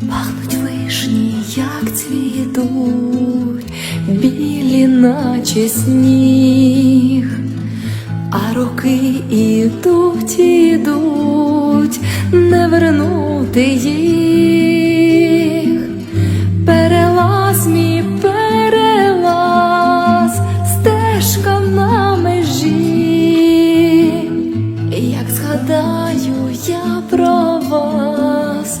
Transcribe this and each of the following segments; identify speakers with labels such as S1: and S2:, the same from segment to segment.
S1: Пахнуть вишні, як цвітуть, білі, наче сніг, а роки ідуть, ідуть, не вернути їх. Перелаз мій перелаз, стежка на межі. Як згадаю я про вас,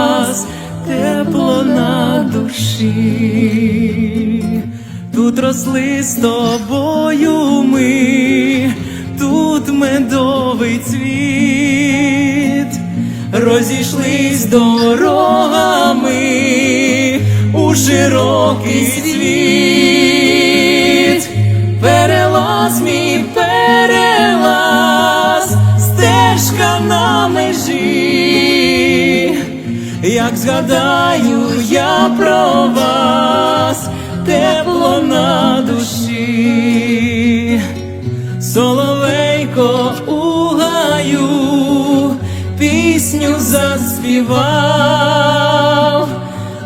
S2: душі, тут росли з тобою ми, тут медовий цвіт, розійшлись дорогами у широкий світ, як згадаю я про вас, тепло на душі, соловейко у пісню заспівав,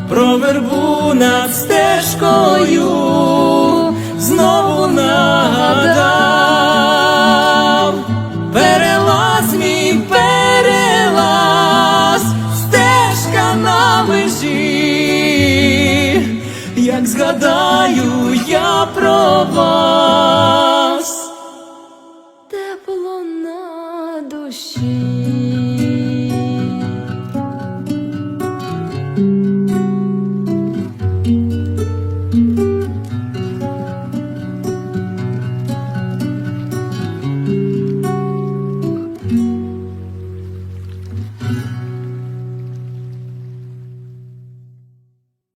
S2: про вербу над стежкою як згадаю я про вас.